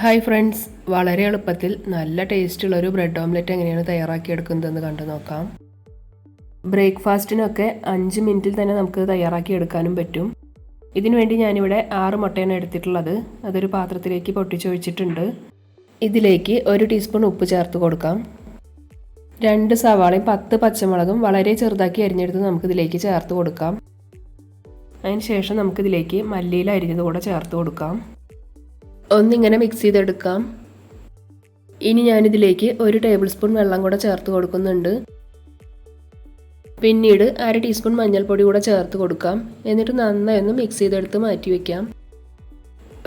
Hi friends. വളരെ എളുപ്പത്തിൽ നല്ല ടേസ്റ്റുള്ള ഒരു ബ്രെഡ് ഓംലെറ്റ് എങ്ങനെയാണ് തയ്യാറാക്കിയെടുക്കുന്നതെന്ന് കണ്ടു നോക്കാം. ബ്രേക്ക്ഫാസ്റ്റിനൊക്കെ അഞ്ച് മിനിറ്റിൽ തന്നെ നമുക്ക് തയ്യാറാക്കി എടുക്കാനും പറ്റും. ഇതിനു വേണ്ടി ഞാനിവിടെ ആറ് മുട്ടയാണ് എടുത്തിട്ടുള്ളത്. അതൊരു പാത്രത്തിലേക്ക് പൊട്ടിച്ചൊഴിച്ചിട്ടുണ്ട്. ഇതിലേക്ക് ഒരു ടീസ്പൂൺ ഉപ്പ് ചേർത്ത് കൊടുക്കാം. രണ്ട് സവാളയും പത്ത് പച്ചമുളകും വളരെ ചെറുതാക്കി അരിഞ്ഞെടുത്ത് നമുക്കിതിലേക്ക് ചേർത്ത് കൊടുക്കാം. അതിന് ശേഷം നമുക്കിതിലേക്ക് മല്ലിയിൽ അരിഞ്ഞത് കൂടെ ചേർത്ത് കൊടുക്കാം. ഒന്നിങ്ങനെ മിക്സ് ചെയ്തെടുക്കാം. ഇനി ഞാനിതിലേക്ക് ഒരു ടേബിൾ സ്പൂൺ വെള്ളം കൂടെ ചേർത്ത് കൊടുക്കുന്നുണ്ട്. പിന്നീട് അര ടീസ്പൂൺ മഞ്ഞൾപ്പൊടി കൂടെ ചേർത്ത് കൊടുക്കാം. എന്നിട്ട് നന്നായി ഒന്ന് മിക്സ് ചെയ്തെടുത്ത് മാറ്റി വയ്ക്കാം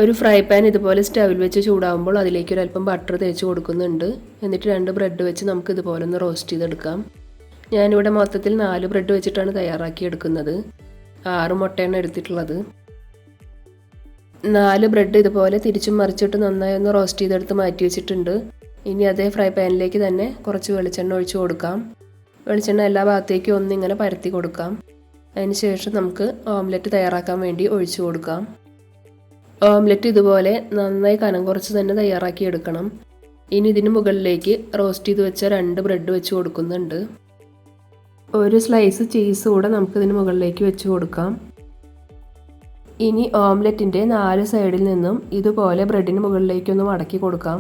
ഒരു ഫ്രൈ പാൻ ഇതുപോലെ സ്റ്റവിൽ വെച്ച് ചൂടാകുമ്പോൾ അതിലേക്ക് ഒരു അല്പം ബട്ടർ തേച്ച് കൊടുക്കുന്നുണ്ട്. എന്നിട്ട് രണ്ട് ബ്രെഡ് വെച്ച് നമുക്ക് ഇതുപോലെ ഒന്ന് റോസ്റ്റ് ചെയ്തെടുക്കാം. ഞാനിവിടെ മൊത്തത്തിൽ നാല് ബ്രെഡ് വെച്ചിട്ടാണ് തയ്യാറാക്കി എടുക്കുന്നത് ആറ് മുട്ടയാണ് എടുത്തിട്ടുള്ളത്. നാല് ബ്രെഡ് ഇതുപോലെ തിരിച്ചും മറിച്ചിട്ട് നന്നായി ഒന്ന് റോസ്റ്റ് ചെയ്തെടുത്ത് മാറ്റി വെച്ചിട്ടുണ്ട്. ഇനി അതേ ഫ്രൈ പാനിലേക്ക് തന്നെ കുറച്ച് വെളിച്ചെണ്ണ ഒഴിച്ച് കൊടുക്കാം. വെളിച്ചെണ്ണ എല്ലാ ഭാഗത്തേക്കും ഒന്ന് ഇങ്ങനെ പരത്തി കൊടുക്കാം. അതിനുശേഷം നമുക്ക് ഓംലെറ്റ് തയ്യാറാക്കാൻ വേണ്ടി ഒഴിച്ചു കൊടുക്കാം. ഓംലെറ്റ് ഇതുപോലെ നന്നായി കനം കുറച്ച് തന്നെ തയ്യാറാക്കി എടുക്കണം. ഇനി ഇതിന് മുകളിലേക്ക് റോസ്റ്റ് ചെയ്ത് വെച്ച രണ്ട് ബ്രെഡ് വെച്ച് കൊടുക്കുന്നുണ്ട്. ഒരു സ്ലൈസ് ചീസ് കൂടെ നമുക്കിതിന് മുകളിലേക്ക് വെച്ച് കൊടുക്കാം. ഇനി ഓംലെറ്റിന്റെ നാല് സൈഡിൽ നിന്നും ഇതുപോലെ ബ്രെഡിന് മുകളിലേക്കൊന്ന് മടക്കി കൊടുക്കാം.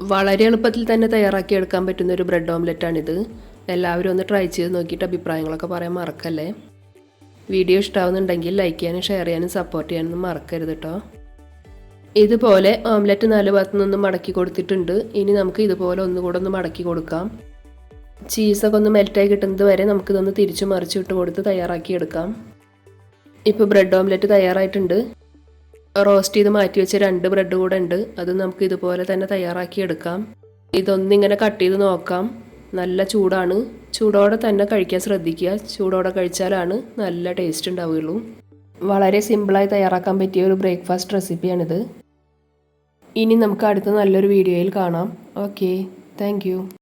വളരെ എളുപ്പത്തിൽ തന്നെ തയ്യാറാക്കി എടുക്കാൻ പറ്റുന്ന ഒരു ബ്രെഡ് ഓംലെറ്റാണിത്. എല്ലാവരും ഒന്ന് ട്രൈ ചെയ്ത് നോക്കിയിട്ട് അഭിപ്രായങ്ങളൊക്കെ പറയാൻ മറക്കല്ലേ? വീഡിയോ ഇഷ്ടമാവുന്നുണ്ടെങ്കിൽ ലൈക്ക് ചെയ്യാനും ഷെയർ ചെയ്യാനും സപ്പോർട്ട് ചെയ്യാനൊന്നും മറക്കരുത് കേട്ടോ ഇതുപോലെ ഓംലെറ്റ് നാല് ഭാഗത്തു നിന്നും മടക്കി കൊടുത്തിട്ടുണ്ട്. ഇനി നമുക്ക് ഇതുപോലെ ഒന്നുകൂടെ ഒന്ന് മടക്കി കൊടുക്കാം. ചീസൊക്കെ ഒന്ന് മെൽറ്റായി കിട്ടുന്നത് വരെ നമുക്കിതൊന്ന് തിരിച്ചു മറിച്ചിട്ട് കൊടുത്ത് തയ്യാറാക്കി എടുക്കാം. ഇപ്പോൾ ബ്രെഡ് ഓംലെറ്റ് തയ്യാറായിട്ടുണ്ട്. റോസ്റ്റ് ചെയ്ത് മാറ്റി വെച്ച രണ്ട് ബ്രെഡ് കൂടെ ഉണ്ട്. അത് നമുക്ക് ഇതുപോലെ തന്നെ തയ്യാറാക്കി എടുക്കാം. ഇതൊന്നിങ്ങനെ കട്ട് ചെയ്ത് നോക്കാം. നല്ല ചൂടാണ്. ചൂടോടെ തന്നെ കഴിക്കാൻ ശ്രദ്ധിക്കുക. ചൂടോടെ കഴിച്ചാലാണ് നല്ല ടേസ്റ്റ് ഉണ്ടാവുകയുള്ളൂ. വളരെ സിമ്പിളായി തയ്യാറാക്കാൻ പറ്റിയ ഒരു ബ്രേക്ക്ഫാസ്റ്റ് റെസിപ്പിയാണിത് ഇനി നമുക്ക് അടുത്ത നല്ലൊരു വീഡിയോയിൽ കാണാം. Okay thank